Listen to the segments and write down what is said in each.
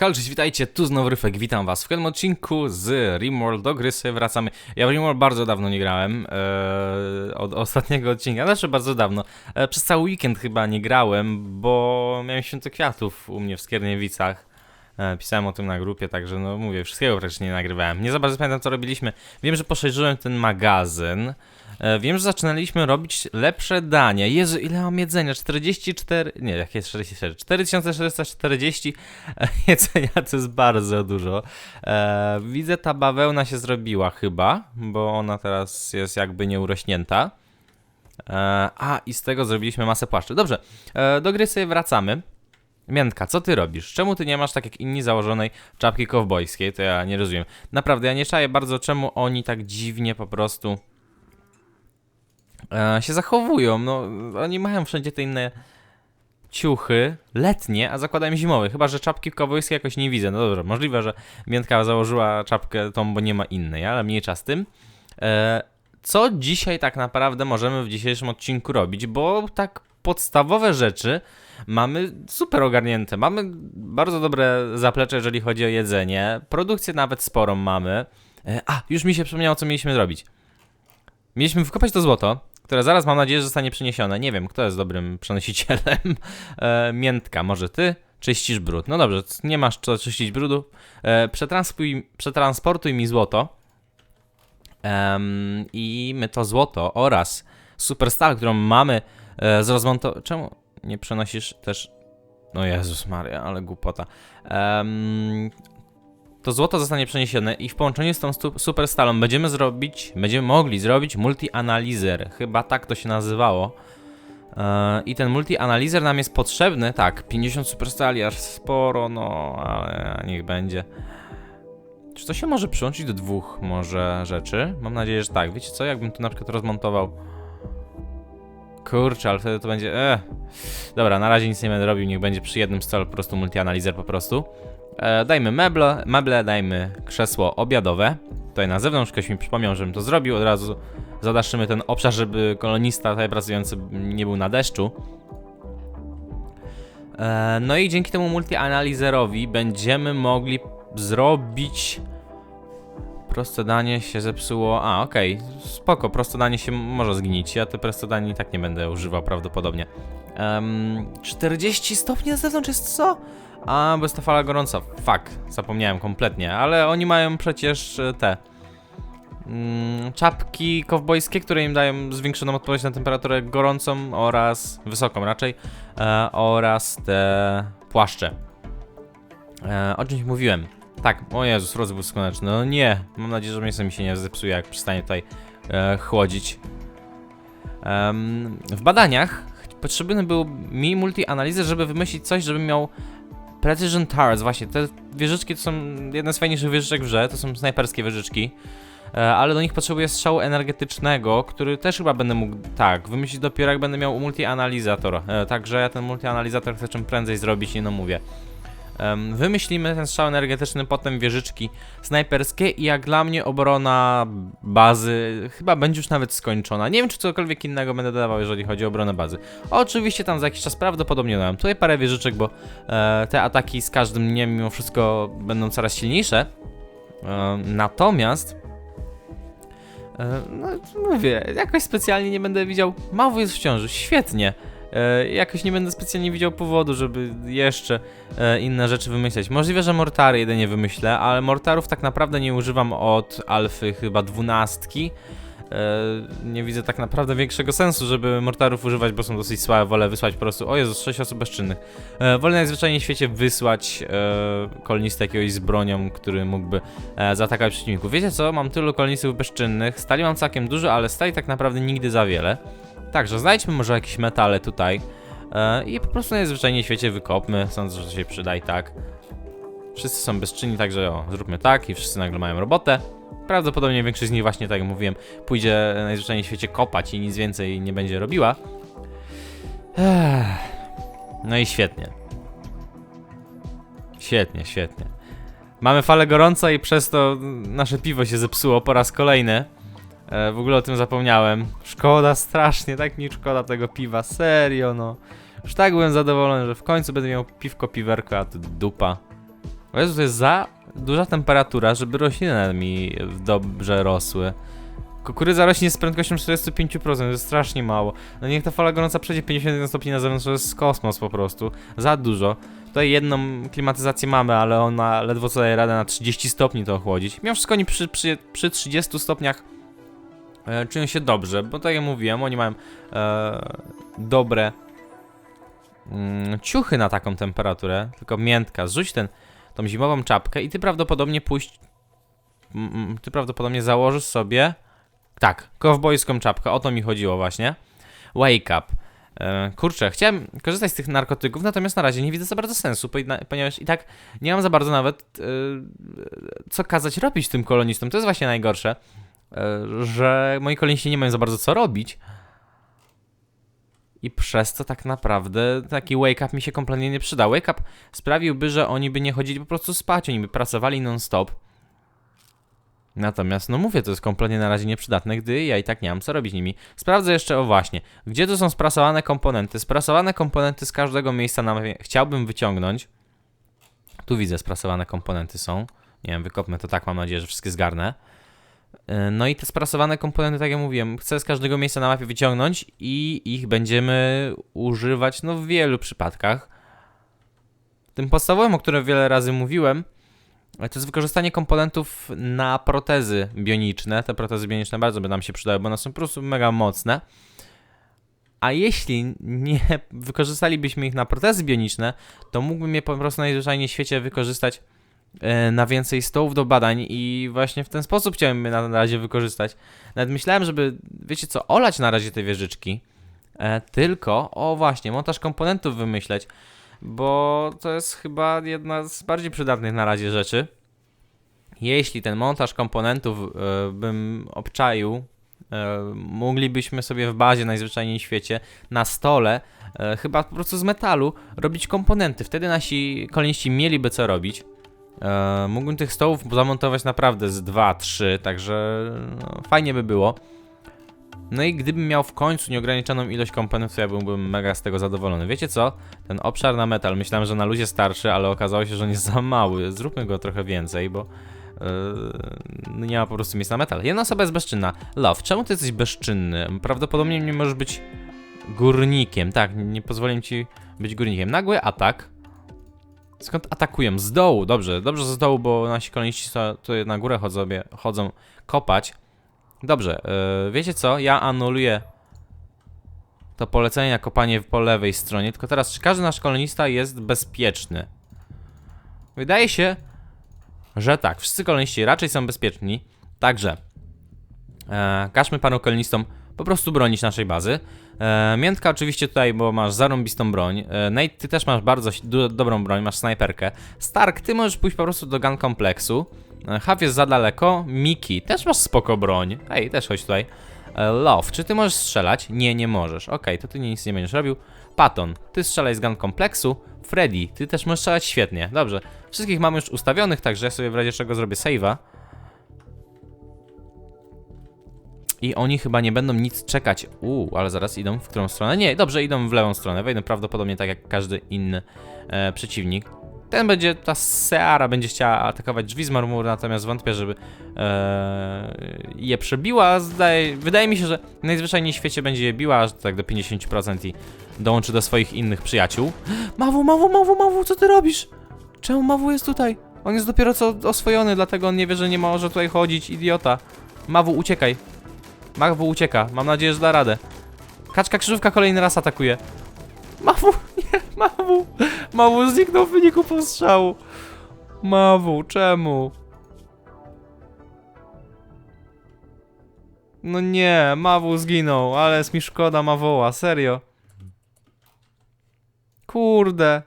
Halo, witajcie, tu znowu Ryfek, witam was w kolejnym odcinku z Rimworld, do gry sobie wracamy. Ja w Rimworld bardzo dawno nie grałem, e, od ostatniego odcinka, znaczy bardzo dawno. E, przez cały weekend chyba nie grałem, bo miałem święto kwiatów u mnie w Skierniewicach. E, pisałem o tym na grupie, także no mówię, wszystkiego praktycznie nie nagrywałem. Nie za bardzo pamiętam co robiliśmy. Wiem, że poszerzyłem ten magazyn. E, Wiem, że zaczynaliśmy robić lepsze dania. Jezu, ile mam jedzenia? 44. Nie, jakie jest 44? 4440 e, jedzenia to jest bardzo dużo. E, widzę, ta bawełna się zrobiła chyba, bo ona teraz jest jakby nieurośnięta. A, i z tego zrobiliśmy masę płaszczy. Dobrze, do gry sobie wracamy. Miętka, co ty robisz? Czemu ty nie masz tak jak inni założonej czapki kowbojskiej? To ja nie rozumiem. Naprawdę, ja nie czaję bardzo, czemu oni tak dziwnie po prostu się zachowują. No, oni mają wszędzie te inne ciuchy letnie, a zakładają zimowe. Chyba, że czapki kowbojskie jakoś nie widzę. No dobrze, możliwe, że Miętka założyła czapkę tą, bo nie ma innej, ale mniejsza z tym. E, co dzisiaj tak naprawdę możemy w dzisiejszym odcinku robić? Bo tak podstawowe rzeczy mamy super ogarnięte. Mamy bardzo dobre zaplecze, jeżeli chodzi o jedzenie. Produkcję nawet sporą mamy. E, a, już mi się przypomniało, co mieliśmy zrobić. Mieliśmy wykopać to złoto, które zaraz mam nadzieję, że zostanie przeniesione. Nie wiem, kto jest dobrym przenosicielem. E, miętka, może ty? Czyścisz brud. No dobrze, nie masz co czyścić brudu. E, przetransportuj, mi złoto. I my to złoto oraz superstal, którą mamy e, z rozmontowaną. Czemu nie przenosisz też. No Jezus Maria, ale głupota. Em, to złoto zostanie przeniesione i w połączeniu z tą superstalą będziemy zrobić, będziemy mogli zrobić multi-analizer. Chyba tak to się nazywało. E, I ten multi-analizer nam jest potrzebny. Tak, 50 superstali, aż sporo, no, ale niech będzie. Czy to się może przyłączyć do dwóch może rzeczy? Mam nadzieję, że tak. Wiecie co, jakbym tu na przykład rozmontował... Kurczę, ale wtedy to będzie... Eh. Dobra, na razie nic nie będę robił, niech będzie przy jednym stole po prostu multianalizer po prostu. E, dajmy meble, meble, dajmy krzesło obiadowe. Tutaj na zewnątrz ktoś mi przypomniał, żebym to zrobił. Od razu zadaszymy ten obszar, żeby kolonista tutaj pracujący nie był na deszczu. E, no i dzięki temu multianalizerowi będziemy mogli zrobić... Proste danie się zepsuło. A, okej, spoko, proste danie się może zgnić. Ja te proste danie i tak nie będę używał prawdopodobnie. Em, 40 stopni na zewnątrz jest co? A, bo jest ta fala gorąca. Fuck, zapomniałem kompletnie, ale oni mają przecież e, te mm, czapki kowbojskie, które im dają zwiększoną odpowiedź na temperaturę gorącą oraz wysoką raczej e, oraz te płaszcze. E, o czymś mówiłem. Tak, o Jezus, rozbłysk słoneczny. No nie, mam nadzieję, że mięso mi się nie zepsuje, jak przestanie tutaj e, chłodzić. Em, w badaniach potrzebny był mi multi-analizer, żeby wymyślić coś, żeby miał Precision Towers, właśnie, te wieżyczki to są jedne z fajniejszych wieżyczek w grze, to są snajperskie wieżyczki, e, ale do nich potrzebuję strzału energetycznego, który też chyba będę mógł, tak, wymyślić dopiero jak będę miał multi-analizator, e, także ja ten multi-analizator chcę czym prędzej zrobić i no mówię. Wymyślimy ten strzał energetyczny, potem wieżyczki snajperskie i jak dla mnie obrona bazy chyba będzie już nawet skończona. Nie wiem, czy cokolwiek innego będę dodawał, jeżeli chodzi o obronę bazy. Oczywiście tam za jakiś czas prawdopodobnie dodam tutaj parę wieżyczek, bo e, te ataki z każdym dniem mimo wszystko będą coraz silniejsze. E, natomiast e, no mówię, jakoś specjalnie nie będę widział. Mało jest w ciąży, świetnie. E, jakoś nie będę specjalnie widział powodu, żeby jeszcze e, inne rzeczy wymyśleć. Możliwe, że mortary jedynie wymyślę, ale mortarów tak naprawdę nie używam od alfy chyba dwunastki. E, nie widzę tak naprawdę większego sensu, żeby mortarów używać, bo są dosyć słabe. Wolę wysłać po prostu, o Jezus, 6 osób bezczynnych. E, wolę najzwyczajniej w świecie wysłać e, kolonistę jakiegoś z bronią, który mógłby zaatakować przeciwników. Wiecie co? Mam tylu kolonistów bezczynnych. Stali mam całkiem dużo, ale stali tak naprawdę nigdy za wiele. Także znajdźmy może jakieś metale tutaj e, i po prostu najzwyczajniej w świecie wykopmy. Sądzę, że się przyda i tak. Wszyscy są bezczynni, także o, zróbmy tak i wszyscy nagle mają robotę. Prawdopodobnie większość z nich właśnie, tak jak mówiłem, pójdzie najzwyczajniej w świecie kopać i nic więcej nie będzie robiła. No i świetnie. Świetnie, świetnie. Mamy falę gorąca i przez to nasze piwo się zepsuło po raz kolejny. E, w ogóle o tym zapomniałem. Szkoda strasznie, tak mi szkoda tego piwa, serio no. Już tak byłem zadowolony, że w końcu będę miał piwko, piwerko, a tu dupa. O Jezu, to jest za duża temperatura, żeby rośliny mi dobrze rosły. Kukurydza rośnie z prędkością 45%, to jest strasznie mało. No niech ta fala gorąca przejdzie 51 stopni na zewnątrz, to jest kosmos po prostu. Za dużo. Tutaj jedną klimatyzację mamy, ale ona ledwo co daje radę na 30 stopni to ochłodzić. Mimo wszystko oni przy, przy, przy 30 stopniach e, czują się dobrze, bo tak jak mówiłem, oni mają e, dobre mm, ciuchy na taką temperaturę, tylko miętka. Zrzuć ten, tą zimową czapkę i ty prawdopodobnie pójść, mm, mm, ty prawdopodobnie założysz sobie, tak, kowbojską czapkę, o to mi chodziło właśnie. Wake up. E, kurczę, chciałem korzystać z tych narkotyków, natomiast na razie nie widzę za bardzo sensu, ponieważ i tak nie mam za bardzo nawet e, co kazać robić tym kolonistom. To jest właśnie najgorsze, że moi koloniści nie mają za bardzo co robić. I przez to tak naprawdę taki wake up mi się kompletnie nie przyda. Wake up sprawiłby, że oni by nie chodzili po prostu spać, oni by pracowali non-stop. Natomiast, no mówię, to jest kompletnie na razie nieprzydatne, gdy ja i tak nie mam co robić nimi. Sprawdzę jeszcze, o właśnie, gdzie tu są sprasowane komponenty. Sprasowane komponenty z każdego miejsca chciałbym wyciągnąć. Tu widzę, sprasowane komponenty są. Nie wiem, wykopmy to tak, mam nadzieję, że wszystkie zgarnę. Yy, No i te sprasowane komponenty, tak jak mówiłem, chcę z każdego miejsca na mapie wyciągnąć i ich będziemy używać, no w wielu przypadkach. Tym podstawowym, o którym wiele razy mówiłem, to jest wykorzystanie komponentów na protezy bioniczne. Te protezy bioniczne bardzo by nam się przydały, bo one są po prostu mega mocne. A jeśli nie wykorzystalibyśmy ich na protezy bioniczne, to mógłbym je po prostu najzwyczajniej w świecie wykorzystać e, na więcej stołów do badań i właśnie w ten sposób chciałem je na razie wykorzystać. Nawet myślałem, żeby, wiecie co, olać na razie te wieżyczki, e, tylko, o właśnie, montaż komponentów wymyśleć, bo to jest chyba jedna z bardziej przydatnych na razie rzeczy. Jeśli ten montaż komponentów e, bym obczaił, e, moglibyśmy sobie w bazie najzwyczajniej w świecie na stole, e, chyba po prostu z metalu, robić komponenty. Wtedy nasi koloniści mieliby co robić. E, mógłbym tych stołów zamontować naprawdę z 2-3, także no, fajnie by było. No i gdybym miał w końcu nieograniczoną ilość komponentów, to ja byłbym mega z tego zadowolony. Wiecie co? Ten obszar na metal, myślałem, że na luzie starszy, ale okazało się, że on jest za mały. Zróbmy go trochę więcej, bo yy, nie ma po prostu miejsca na metal. Jedna osoba jest bezczynna. Love, czemu ty jesteś bezczynny? Prawdopodobnie nie możesz być górnikiem. Tak, nie pozwolę ci być górnikiem. Nagły atak. Skąd atakują? Z dołu, dobrze, dobrze z dołu, bo nasi koloniści tutaj na górę chodzą, chodzą kopać. Dobrze, yy, wiecie co? Ja anuluję to polecenie na kopanie po lewej stronie, tylko teraz czy każdy nasz kolonista jest bezpieczny? Wydaje się, że tak. Wszyscy koloniści raczej są bezpieczni, także e, każmy panu kolonistom po prostu bronić naszej bazy. E, Miętka oczywiście tutaj, bo masz zarąbistą broń. E, Nate, ty też masz bardzo do, dobrą broń, masz snajperkę. Stark, ty możesz pójść po prostu do gun kompleksu. E, Haw jest za daleko. Miki, też masz spoko broń. Ej, też chodź tutaj. E, Love, czy ty możesz strzelać? Nie, nie możesz. Okej, to ty nic nie będziesz robił. Patton, ty strzelaj z gun kompleksu. Freddy, ty też możesz strzelać świetnie. Dobrze. Wszystkich mamy już ustawionych, także ja sobie w razie czego zrobię save'a. I oni chyba nie będą nic czekać. Uuu, ale zaraz idą w którą stronę? Nie, dobrze, idą w lewą stronę. Wejdą prawdopodobnie tak jak każdy inny e, przeciwnik. Ten będzie, ta Seara będzie chciała atakować drzwi z marmuru, natomiast wątpię, żeby e, je przebiła. Zdaje, wydaje mi się, że najzwyczajniej w świecie będzie je biła, aż tak do 50% i dołączy do swoich innych przyjaciół. Mawu, Mawu, Mawu, Mawu, co ty robisz? Czemu Mawu jest tutaj? On jest dopiero co oswojony, dlatego on nie wie, że nie może tutaj chodzić, idiota. Mawu, uciekaj. Mawu ucieka, mam nadzieję, że da radę. Kaczka krzyżówka kolejny raz atakuje. Mawu, nie, Mawu. Mawu zniknął w wyniku postrzału. Mawu, czemu? No nie, Mawu zginął, ale jest mi szkoda Mawoła, serio. Kurde.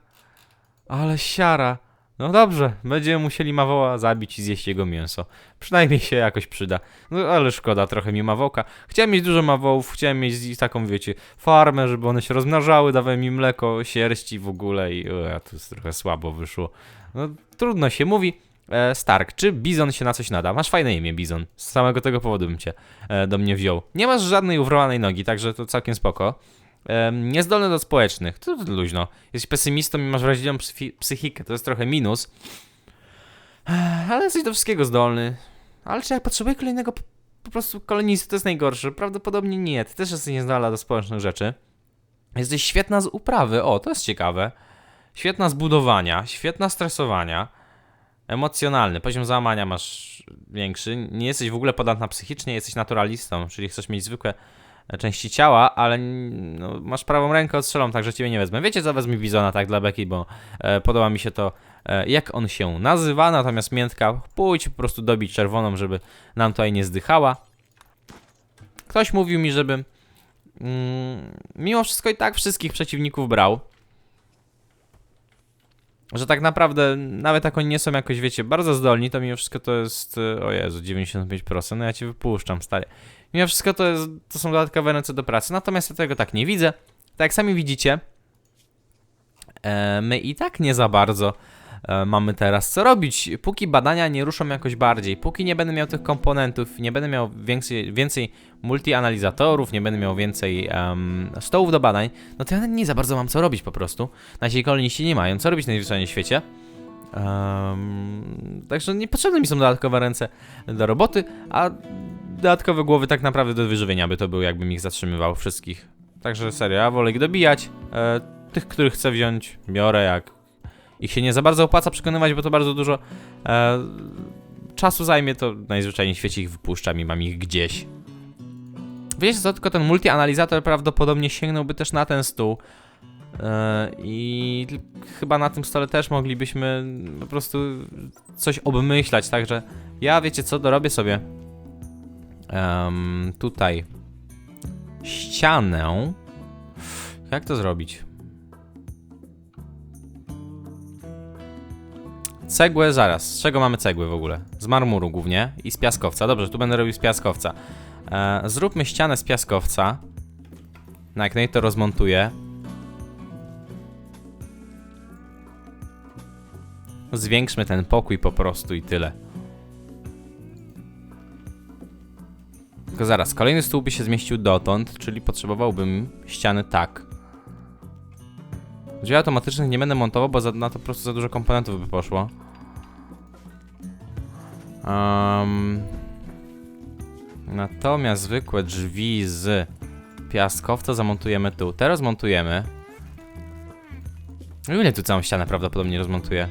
Ale siara. No dobrze, będziemy musieli Mawoła zabić i zjeść jego mięso. Przynajmniej się jakoś przyda. No ale szkoda trochę mi Mawołka. Chciałem mieć dużo Mawołów, chciałem mieć taką, wiecie, farmę, żeby one się rozmnażały, dawałem im mleko, sierści w ogóle i o, to jest trochę słabo wyszło. No trudno się mówi. E, Stark, czy Bizon się na coś nada? Masz fajne imię, Bizon. Z samego tego powodu bym cię e, do mnie wziął. Nie masz żadnej uwrołanej nogi, także to całkiem spoko. Niezdolny do społecznych. To, to luźno. Jesteś pesymistą i masz wrażliwą psychi- psychikę. To jest trochę minus. Ale jesteś do wszystkiego zdolny. Ale czy jak potrzebuję kolejnego po, prostu kolonisty, to jest najgorsze? Prawdopodobnie nie. Ty też jesteś niezdolna do społecznych rzeczy. Jesteś świetna z uprawy, o, to jest ciekawe. Świetna z budowania, świetna stresowania. Emocjonalny, poziom załamania masz większy. Nie jesteś w ogóle podatna psychicznie, jesteś naturalistą, czyli chcesz mieć zwykłe części ciała, ale no, masz prawą rękę odstrzelą, także ciebie nie wezmę. Wiecie co, wezmę Bizona tak dla Beki, bo e, podoba mi się to, e, jak on się nazywa, natomiast Miętka pójdź po prostu dobić czerwoną, żeby nam tutaj nie zdychała. Ktoś mówił mi, żeby mm, mimo wszystko i tak wszystkich przeciwników brał. Że tak naprawdę, nawet jak oni nie są jakoś, wiecie, bardzo zdolni, to mimo wszystko to jest, e, o Jezu, 95%, no ja cię wypuszczam, stary. Mimo wszystko to, jest, to są dodatkowe ręce do pracy, natomiast ja tego tak nie widzę. Tak jak sami widzicie, e, my i tak nie za bardzo e, mamy teraz co robić. Póki badania nie ruszą jakoś bardziej, póki nie będę miał tych komponentów, nie będę miał więcej, więcej multianalizatorów, nie będę miał więcej em, stołów do badań, no to ja nie za bardzo mam co robić po prostu. Nasi koloniści nie mają co robić najzwyczajniej w świecie. Em, także niepotrzebne mi są dodatkowe ręce do roboty, a dodatkowe głowy tak naprawdę do wyżywienia by to był, jakbym ich zatrzymywał wszystkich. Także serio, ja wolę ich dobijać. E, tych, których chcę wziąć, biorę jak ich się nie za bardzo opłaca przekonywać, bo to bardzo dużo e, czasu zajmie, to najzwyczajniej w świecie ich wypuszczam i mam ich gdzieś. Wiecie co, tylko ten multianalizator prawdopodobnie sięgnąłby też na ten stół. E, I chyba na tym stole też moglibyśmy po prostu coś obmyślać, także ja wiecie co, dorobię sobie em, tutaj ścianę. Jak to zrobić? Cegłę zaraz. Z czego mamy cegły w ogóle? Z marmuru głównie i z piaskowca. Dobrze, tu będę robił z piaskowca. E, zróbmy ścianę z piaskowca. Na jak to rozmontuję. Zwiększmy ten pokój po prostu i tyle. Tylko zaraz, kolejny stół by się zmieścił dotąd, czyli potrzebowałbym ściany tak. Drzwi automatycznych nie będę montował, bo za, na to po prostu za dużo komponentów by poszło. Um, natomiast zwykłe drzwi z piaskowca zamontujemy tu. Te rozmontujemy. No ile tu całą ścianę prawdopodobnie rozmontuję?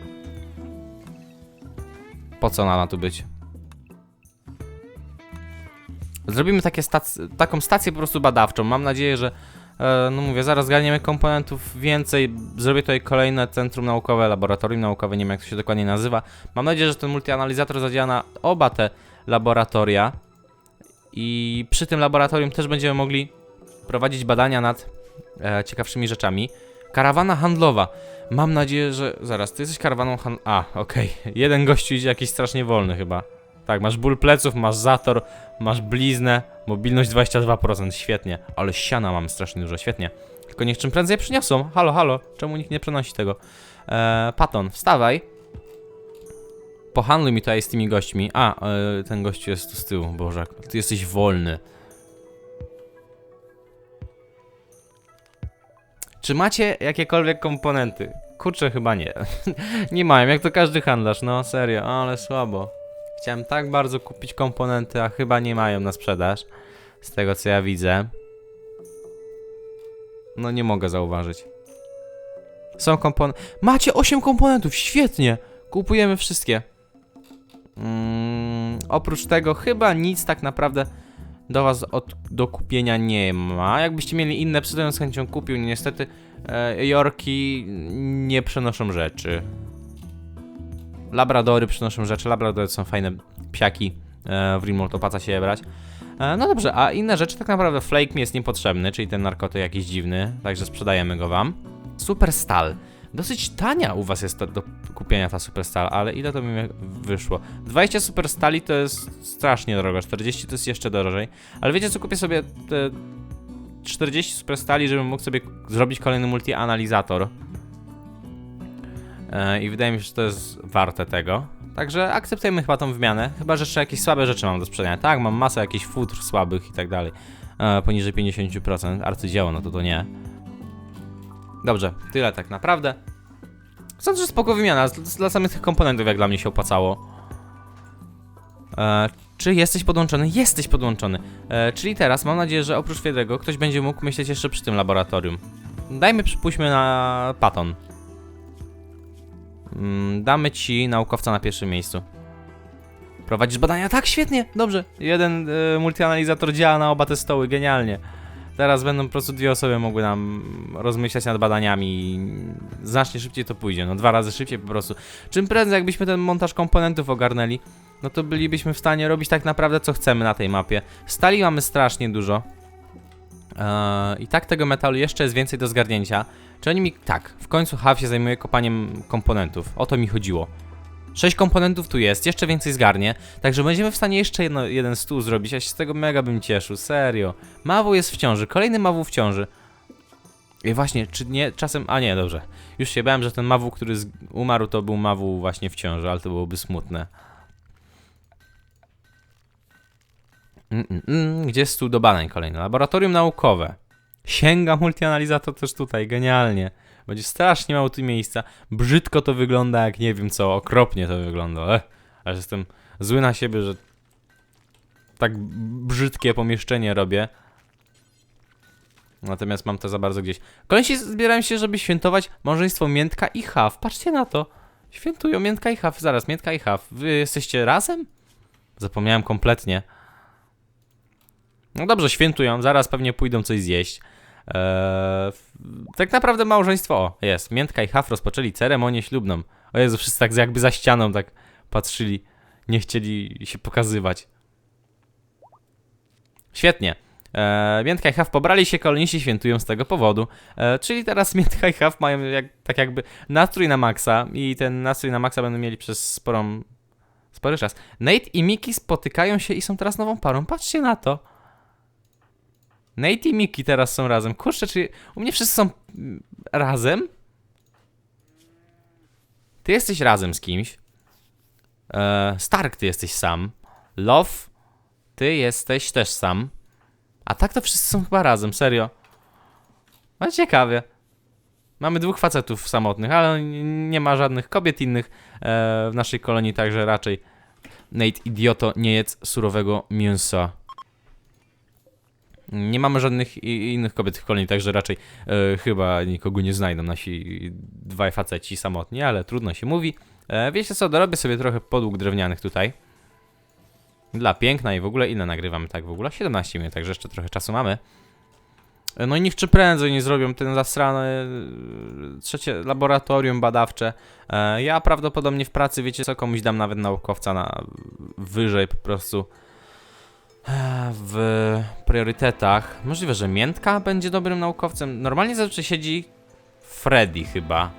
Po co ona ma tu być? Zrobimy stac- taką stację po prostu badawczą. Mam nadzieję, że e, no mówię, zaraz zgarniemy komponentów więcej. Zrobię tutaj kolejne centrum naukowe, laboratorium naukowe, nie wiem jak to się dokładnie nazywa. Mam nadzieję, że ten multianalizator zadziała na oba te laboratoria. I przy tym laboratorium też będziemy mogli prowadzić badania nad e, ciekawszymi rzeczami. Karawana handlowa. Mam nadzieję, że. Zaraz, ty jesteś karawaną handlową. A, okej. Jeden gościu idzie jakiś strasznie wolny chyba. Tak, masz ból pleców, masz zator, masz bliznę, mobilność 22%, świetnie. Ale siana mam strasznie dużo, świetnie. Tylko niech czym prędzej przyniosą. Halo, halo, czemu nikt nie przenosi tego? Eee, Paton, wstawaj. Pohandluj mi tutaj z tymi gośćmi. A, e, ten gościu jest tu z tyłu, Boże, ty jesteś wolny. Czy macie jakiekolwiek komponenty? Kurczę, chyba nie. nie mają, jak to każdy handlarz, no serio, ale słabo. Chciałem tak bardzo kupić komponenty, a chyba nie mają na sprzedaż. Z tego co ja widzę. No nie mogę zauważyć. Są komponenty. Macie 8 komponentów, świetnie! Kupujemy wszystkie. Mm, oprócz tego chyba nic tak naprawdę do was od, do kupienia nie ma. Jakbyście mieli inne psy, to z chęcią kupił. Niestety e, Jorki nie przenoszą rzeczy. Labradory przynoszą rzeczy. Labradory są fajne psiaki. E, w Remote opłaca się je brać. E, no dobrze, a inne rzeczy tak naprawdę Flake mi jest niepotrzebny, czyli ten narkotyk jakiś dziwny, także sprzedajemy go wam. Super Stal. Dosyć tania u was jest to do kupienia ta Super Stal, ale ile to mi wyszło? 20 Super Stali to jest strasznie drogo, 40 to jest jeszcze drożej. Ale wiecie co, kupię sobie te 40 Super Stali, żebym mógł sobie zrobić kolejny multi-analizator. E, I wydaje mi się, że to jest warte tego. Także akceptujemy chyba tą wymianę. Chyba, że jeszcze jakieś słabe rzeczy mam do sprzedania. Tak, mam masę jakichś futr słabych i tak dalej. E, poniżej 50%. Arcydzieło, no to to nie. Dobrze, tyle tak naprawdę. Sądzę, że spoko wymiana, dla samych tych komponentów jak dla mnie się opłacało. E, czy jesteś podłączony? Jesteś podłączony. E, czyli teraz mam nadzieję, że oprócz Wiedrego ktoś będzie mógł myśleć jeszcze przy tym laboratorium. Dajmy, przypuśćmy na Paton. Mm, damy ci naukowca na pierwszym miejscu. Prowadzisz badania? Tak, świetnie, dobrze. Jeden e, multianalizator działa na oba te stoły, genialnie. Teraz będą po prostu dwie osoby mogły nam rozmyślać nad badaniami i znacznie szybciej to pójdzie, no dwa razy szybciej po prostu. Czym prędzej jakbyśmy ten montaż komponentów ogarnęli, no to bylibyśmy w stanie robić tak naprawdę co chcemy na tej mapie. Stali mamy strasznie dużo. Eee, I tak tego metalu jeszcze jest więcej do zgarnięcia. Czy oni mi... Tak, w końcu Hav się zajmuje kopaniem komponentów. O to mi chodziło. Sześć komponentów tu jest, jeszcze więcej zgarnie, także będziemy w stanie jeszcze jedno, jeden stół zrobić, ja się z tego mega bym cieszył, serio. Mawu jest w ciąży, kolejny Mawu w ciąży. I właśnie, czy nie, czasem, a nie, dobrze. Już się bałem, że ten Mawu, który z, umarł, to był Mawu właśnie w ciąży, ale to byłoby smutne. Mm, mm, mm, gdzie jest stół do badań kolejny? Laboratorium naukowe. Sięga multianalizator też tutaj, genialnie. Będzie strasznie mało tu miejsca. Brzydko to wygląda, jak nie wiem co, okropnie to wygląda. Ech, aż jestem zły na siebie, że tak brzydkie pomieszczenie robię. Natomiast mam to za bardzo gdzieś. Kolejni zbierają się, żeby świętować małżeństwo Miętka i Haw. Patrzcie na to. Świętują Miętka i Haw. Zaraz, Miętka i Haw. Wy jesteście razem? Zapomniałem kompletnie. No dobrze, świętują. Zaraz pewnie pójdą coś zjeść. Eee, tak naprawdę małżeństwo, o, jest, Miętka i Haf rozpoczęli ceremonię ślubną. O Jezu, wszyscy tak jakby za ścianą tak patrzyli, nie chcieli się pokazywać. Świetnie. Eee, Miętka i Haf pobrali się, koloniści świętują z tego powodu. Eee, czyli teraz Miętka i Haf mają jak, tak jakby nastrój na maksa i ten nastrój na maksa będą mieli przez sporą, spory czas. Nate i Miki spotykają się i są teraz nową parą. Patrzcie na to. Nate i Miki teraz są razem. Kurczę, czy u mnie wszyscy są razem? Ty jesteś razem z kimś. E, Stark, ty jesteś sam. Love, ty jesteś też sam. A tak to wszyscy są chyba razem, serio. No ciekawie. Mamy dwóch facetów samotnych, ale nie ma żadnych kobiet innych e, w naszej kolonii, także raczej Nate, idioto, nie jedz surowego mięsa. Nie mamy żadnych innych kobiet w kolonii, także raczej e, chyba nikogo nie znajdą nasi dwaj faceci samotni, ale trudno się mówi. E, wiecie co, dorobię sobie trochę podłóg drewnianych tutaj. Dla piękna i w ogóle ile nagrywamy tak w ogóle? 17 minut, także jeszcze trochę czasu mamy. E, No i niech czy prędzej nie zrobią ten zasrane e, trzecie laboratorium badawcze. E, ja prawdopodobnie w pracy, wiecie co, komuś dam nawet naukowca na wyżej po prostu w priorytetach. Możliwe, że Miętka będzie dobrym naukowcem. Normalnie zazwyczaj siedzi Freddy chyba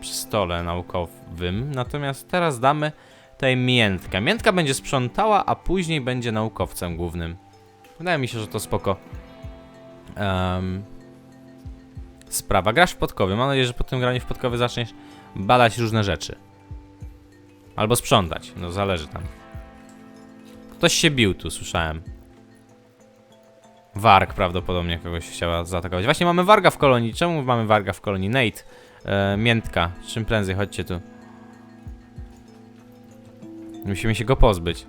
przy stole naukowym, natomiast teraz damy tutaj Miętkę. Miętka będzie sprzątała, a później będzie naukowcem głównym. Wydaje mi się, że to spoko. Em, sprawa. Grasz w podkowy. Mam nadzieję, że po tym graniu w podkowy zaczniesz badać różne rzeczy. Albo sprzątać. No zależy tam. Ktoś się bił tu, słyszałem. Warg prawdopodobnie kogoś chciała zaatakować. Właśnie mamy Warga w kolonii. Czemu mamy Warga w kolonii? Nate, e, Miętka, czym prędzej, chodźcie tu. Musimy się go pozbyć.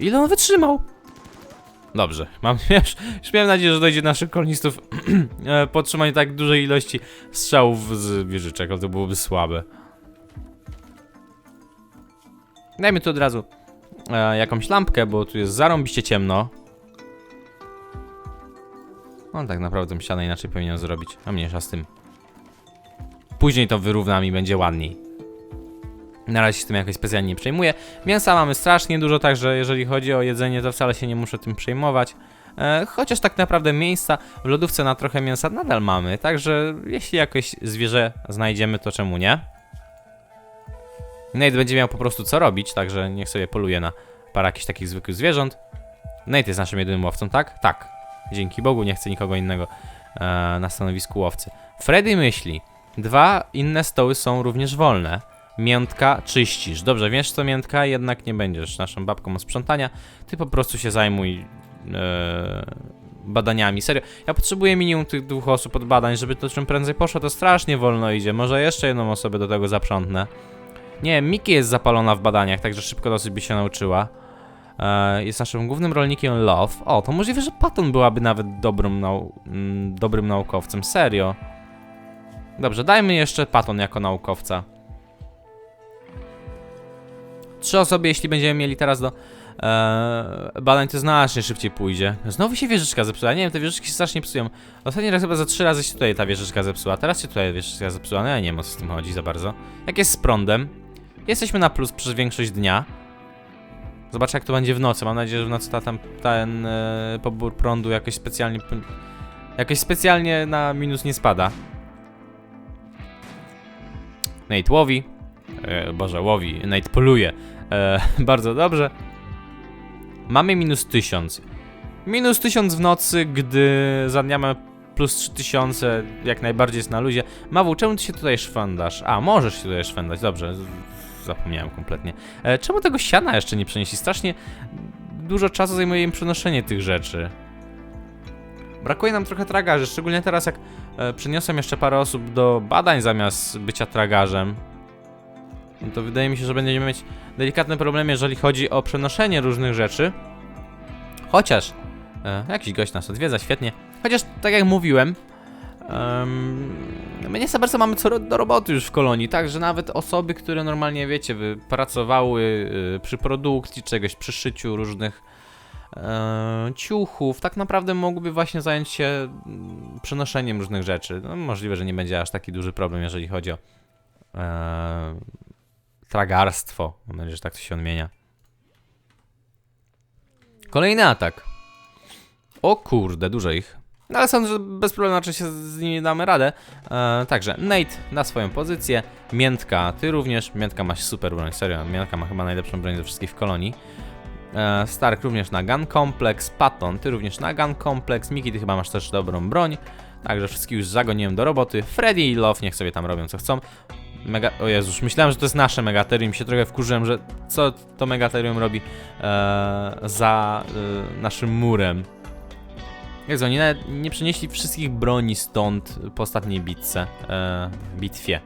Ile on wytrzymał? Dobrze, mam, już, już miałem nadzieję, że dojdzie do naszych kolonistów e, podtrzymanie tak dużej ilości strzałów z wieżyczek, to byłoby słabe. Dajmy tu od razu e, jakąś lampkę, bo tu jest zarąbiście ciemno. On tak naprawdę tą ścianę inaczej powinien zrobić. A mniejsza z tym. Później to wyrównam i będzie ładniej. Na razie się tym jakoś specjalnie nie przejmuję. Mięsa mamy strasznie dużo, także jeżeli chodzi o jedzenie, to wcale się nie muszę tym przejmować. E, chociaż tak naprawdę miejsca w lodówce na trochę mięsa nadal mamy, także jeśli jakoś zwierzę znajdziemy, to czemu nie? Nate będzie miał po prostu co robić, także niech sobie poluje na parę jakichś takich zwykłych zwierząt. Nate jest naszym jedynym łowcą, tak? Tak. Dzięki Bogu nie chcę nikogo innego e, na stanowisku łowcy. Freddy myśli. Dwa inne stoły są również wolne. Miętka czyścisz. Dobrze, wiesz co Miętka? Jednak nie będziesz naszą babką od sprzątania. Ty po prostu się zajmuj e, badaniami. Serio, ja potrzebuję minimum tych dwóch osób od badań, żeby to czym prędzej poszło, to strasznie wolno idzie. Może jeszcze jedną osobę do tego zaprzątnę. Nie, Miki jest zapalona w badaniach, także szybko dosyć by się nauczyła. E, jest naszym głównym rolnikiem Love. O, to możliwe, że Patton byłaby nawet dobrym, nau mm, dobrym naukowcem. Serio. Dobrze, dajmy jeszcze Patton jako naukowca. Trzy osoby, jeśli będziemy mieli teraz do e, badań, to znacznie szybciej pójdzie. Znowu się wieżyczka zepsuła. Nie wiem, te wieżyczki się strasznie psują. Ostatni raz chyba za trzy razy się tutaj ta wieżyczka zepsuła. Teraz się tutaj wieżyczka zepsuła. No ja nie wiem o co z tym chodzi za bardzo. Jak jest z prądem? Jesteśmy na plus przez większość dnia. Zobaczę jak to będzie w nocy. Mam nadzieję, że w nocy ta, tam, ten e, pobór prądu jakoś specjalnie jakoś specjalnie na minus nie spada. Nate łowi. E, Boże, łowi. Nate poluje. E, bardzo dobrze. Mamy minus 1000. Minus 1000 w nocy, gdy za dnia mamy plus 3000, jak najbardziej jest na luzie. Mawu, czemu ty się tutaj szwandasz? A, możesz się tutaj szwendać, dobrze. Zapomniałem kompletnie. E, czemu tego siana jeszcze nie przenieśli? Strasznie dużo czasu zajmuje im przenoszenie tych rzeczy. Brakuje nam trochę tragarzy, szczególnie teraz jak e, przeniosłem jeszcze parę osób do badań zamiast bycia tragarzem. No to wydaje mi się, że będziemy mieć delikatny problem, jeżeli chodzi o przenoszenie różnych rzeczy. Chociaż e, jakiś gość nas odwiedza, świetnie. Chociaż tak jak mówiłem, em, my nie za bardzo mamy co do roboty już w kolonii, tak, że nawet osoby, które normalnie, wiecie, pracowały y, przy produkcji czegoś, przy szyciu różnych e, ciuchów, tak naprawdę mogłyby właśnie zająć się mm, przenoszeniem różnych rzeczy. No, możliwe, że nie będzie aż taki duży problem, jeżeli chodzi o e, tragarstwo. Mam nadzieję, że tak to się odmienia. Kolejny atak. O kurde, dużo ich. No ale sądzę, że bez problemu raczej się z nimi damy radę. E, także Nate na swoją pozycję. Miętka, ty również. Miętka ma super broń, serio. Miętka ma chyba najlepszą broń ze wszystkich w kolonii. E, Stark również na Gun Complex. Patton, ty również na Gun Complex. Miki, ty chyba masz też dobrą broń. Także wszystkich już zagoniłem do roboty. Freddy i Love niech sobie tam robią co chcą. Mega... O Jezus, myślałem, że to jest nasze Megaterium. się trochę wkurzyłem, że co to Megaterium robi e, za e, naszym murem. Jezu, oni nawet nie przenieśli wszystkich broni stąd po ostatniej bitce, e, bitwie.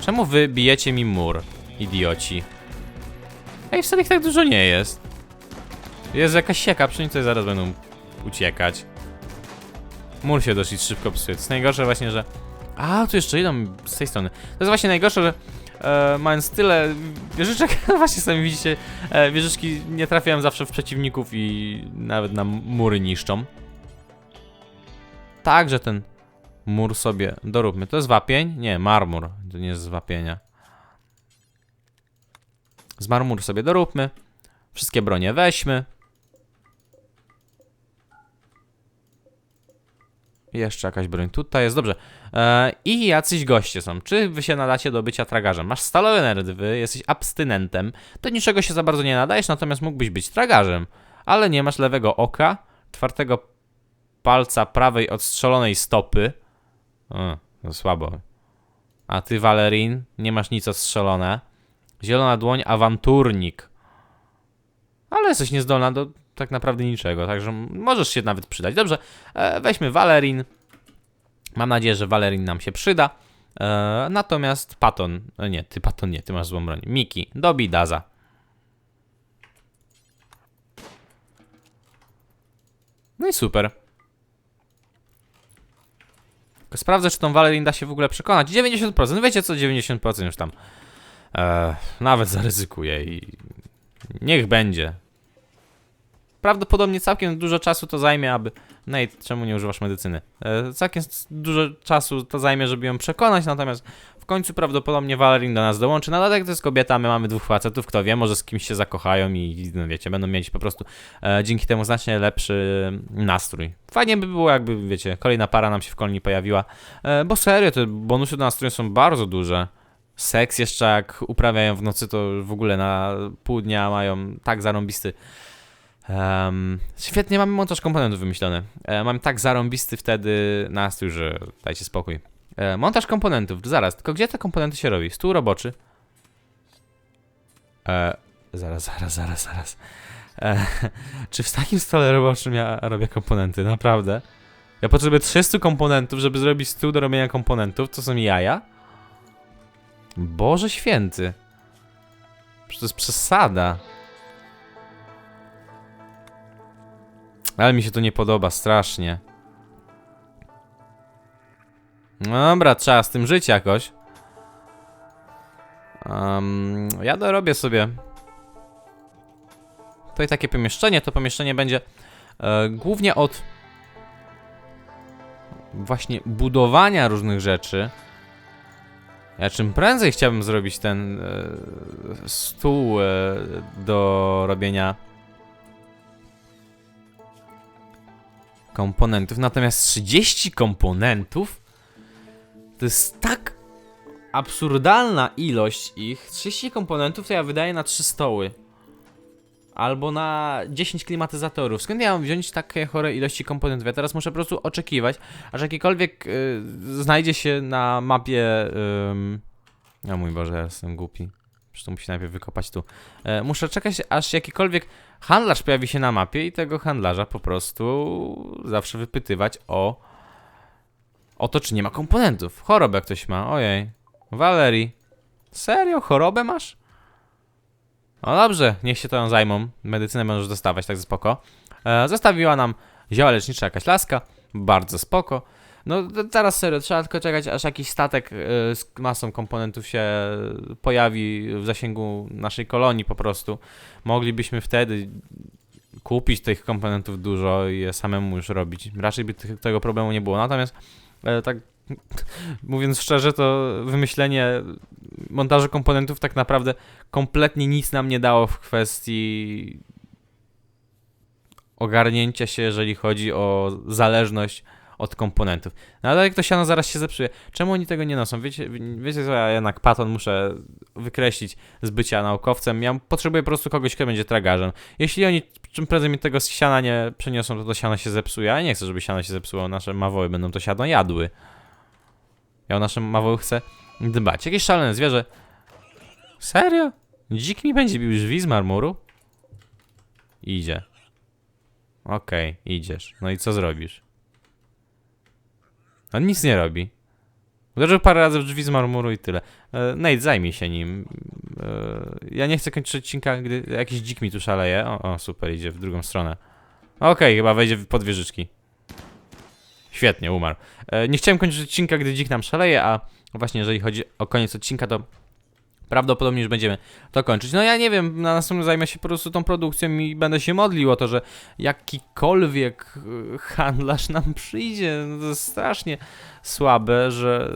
Czemu wy bijecie mi mur, idioci? Ej, wcale ich tak dużo nie jest. Jest jakaś sieka, przy niej tutaj zaraz będą uciekać. Mur się dosyć szybko psuje. To jest najgorsze właśnie, że... A, tu jeszcze idą z tej strony. To jest właśnie najgorsze, że e, mając tyle wieżyczek, właśnie sami widzicie, e, wieżyczki nie trafiają zawsze w przeciwników i nawet na mury niszczą. Także ten mur sobie doróbmy. To jest wapień? Nie, marmur. To nie jest z wapienia. Z marmur sobie doróbmy. Wszystkie bronie weźmy. Jeszcze jakaś broń tutaj jest, dobrze. E, I jacyś goście są. Czy wy się nadacie do bycia tragarzem? Masz stalowe nerwy, jesteś abstynentem. Do niczego się za bardzo nie nadajesz, natomiast mógłbyś być tragarzem. Ale nie masz lewego oka, czwartego palca prawej odstrzelonej stopy. Słabo. A ty, Valerin, nie masz nic odstrzelone. Zielona dłoń, awanturnik. Ale jesteś niezdolna do tak naprawdę niczego, także możesz się nawet przydać. Dobrze, e, weźmy Valerin. Mam nadzieję, że Valerin nam się przyda. E, natomiast Paton, e, nie, ty Paton nie, ty masz złą broń. Miki, dobij Daza. No i super. Sprawdzę, czy tą Valerin da się w ogóle przekonać. 90%, no wiecie co, 90% już tam. E, nawet zaryzykuję i niech będzie. Prawdopodobnie całkiem dużo czasu to zajmie, aby. Nate, czemu nie używasz medycyny? E, całkiem dużo czasu to zajmie, żeby ją przekonać, natomiast końcu prawdopodobnie Valerin do nas dołączy. No ale to jest kobieta, my mamy dwóch facetów, kto wie, może z kimś się zakochają i no wiecie, będą mieć po prostu e, dzięki temu znacznie lepszy nastrój. Fajnie by było, jakby wiecie, kolejna para nam się w kolonii pojawiła, e, bo serio, te bonusy do nastroju są bardzo duże. Seks jeszcze jak uprawiają w nocy, to w ogóle na pół dnia mają tak zarąbisty Em, świetnie mamy montaż komponentów wymyślony. E, mam tak zarąbisty wtedy nastrój, że dajcie spokój. E, montaż komponentów, zaraz, tylko gdzie te komponenty się robi? Stół roboczy. E, zaraz, zaraz, zaraz, zaraz. E, czy w takim stole roboczym ja robię komponenty? Naprawdę? Ja potrzebuję 300 komponentów, żeby zrobić stół do robienia komponentów. To są jaja? Boże święty. To jest przesada. Ale mi się to nie podoba strasznie. Dobra, trzeba z tym żyć jakoś. Um, ja dorobię sobie. To i takie pomieszczenie. To pomieszczenie będzie e, głównie od właśnie budowania różnych rzeczy. Ja czym prędzej chciałbym zrobić ten e, stół e, do robienia komponentów. Natomiast 30 komponentów to jest tak absurdalna ilość ich. 30 komponentów to ja wydaję na 3 stoły. Albo na 10 klimatyzatorów. Skąd ja mam wziąć takie chore ilości komponentów? Ja teraz muszę po prostu oczekiwać, aż jakikolwiek y, znajdzie się na mapie. Ym... O mój Boże, ja jestem głupi. Zresztą musi najpierw wykopać tu. E, muszę czekać, aż jakikolwiek handlarz pojawi się na mapie i tego handlarza po prostu zawsze wypytywać o. o to, czy nie ma komponentów. Chorobę ktoś ma. Ojej. Valerii. Serio? Chorobę masz? No dobrze, niech się to zajmą. Medycynę możesz dostawać, tak spoko. E, zostawiła nam zioła lecznicza jakaś laska. Bardzo spoko. No teraz serio, trzeba tylko czekać, aż jakiś statek e, z masą komponentów się pojawi w zasięgu naszej kolonii po prostu. Moglibyśmy wtedy kupić tych komponentów dużo i je samemu już robić. Raczej by tego problemu nie było. Natomiast tak mówiąc szczerze, to wymyślenie montażu komponentów tak naprawdę kompletnie nic nam nie dało w kwestii ogarnięcia się, jeżeli chodzi o zależność od komponentów. No ale jak to siano zaraz się zepsuje. Czemu oni tego nie noszą? Wiecie, wiecie co, ja jednak Paton muszę wykreślić z bycia naukowcem. Ja potrzebuję po prostu kogoś, kto będzie tragarzem. Jeśli oni czym prędzej mi tego siana nie przeniosą, to to siano się zepsuje. Ja nie chcę, żeby siano się zepsuło. Nasze mawoły będą to siano jadły. Ja o nasze mawoły chcę dbać. Jakieś szalone zwierzę. Serio? Dzik mi będzie bił drzwi z marmuru? Idzie. Okej, idziesz. No i co zrobisz? On nic nie robi. Uderzył parę razy w drzwi z marmuru i tyle. E, Nate, zajmij się nim. E, ja nie chcę kończyć odcinka, gdy jakiś dzik mi tu szaleje. O, o super, idzie w drugą stronę. Okej, chyba wejdzie w- pod wieżyczki. Świetnie, umarł. E, nie chciałem kończyć odcinka, gdy dzik nam szaleje, a właśnie jeżeli chodzi o koniec odcinka, to prawdopodobnie już będziemy to kończyć. No ja nie wiem, na następnym zajmę się po prostu tą produkcją i będę się modlił o to, że jakikolwiek e, handlarz nam przyjdzie. No to jest strasznie słabe, że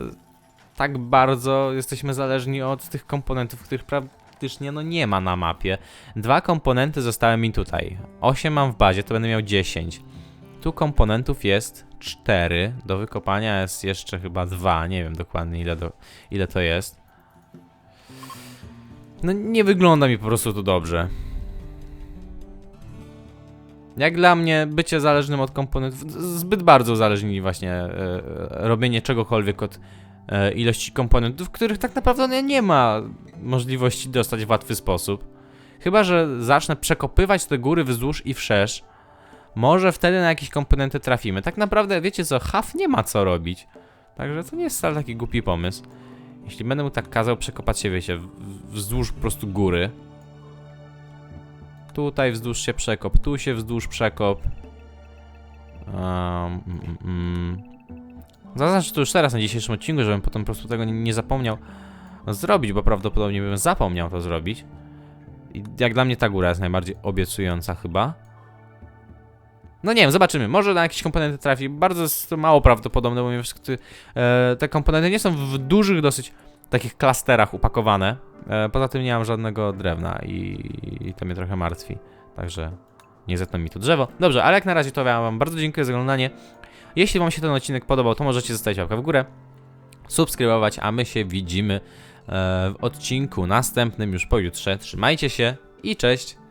tak bardzo jesteśmy zależni od tych komponentów, których praktycznie no nie ma na mapie. Dwa komponenty zostały mi tutaj. 8 mam w bazie, to będę miał 10. Tu komponentów jest 4. Do wykopania jest jeszcze chyba 2. Nie wiem dokładnie ile, do, ile to jest. No nie wygląda mi po prostu to dobrze. Jak dla mnie bycie zależnym od komponentów, zbyt bardzo uzależnili właśnie e, e, robienie czegokolwiek od e, ilości komponentów, których tak naprawdę no, nie ma możliwości dostać w łatwy sposób. Chyba, że zacznę przekopywać te góry wzdłuż i wszerz, może wtedy na jakieś komponenty trafimy. Tak naprawdę, wiecie co, Haf nie ma co robić. Także to nie jest wcale taki głupi pomysł. Jeśli będę mu tak kazał przekopać się, wiecie, wzdłuż po prostu góry. Tutaj wzdłuż się przekop, tu się wzdłuż przekop. Um, mm, mm. Zaznaczę to już teraz na dzisiejszym odcinku, żebym potem po prostu tego nie, nie zapomniał zrobić, bo prawdopodobnie bym zapomniał to zrobić. I jak dla mnie ta góra jest najbardziej obiecująca chyba. No nie wiem, zobaczymy. Może na jakieś komponenty trafi. Bardzo jest to mało prawdopodobne, bo ty- e, te komponenty nie są w dużych dosyć takich klasterach upakowane. E, poza tym nie mam żadnego drewna i, i to mnie trochę martwi. Także nie zetną mi tu drzewo. Dobrze, ale jak na razie to ja wam bardzo dziękuję za oglądanie. Jeśli wam się ten odcinek podobał, to możecie zostawić łapkę w górę, subskrybować, a my się widzimy e, w odcinku następnym już pojutrze. Trzymajcie się i cześć!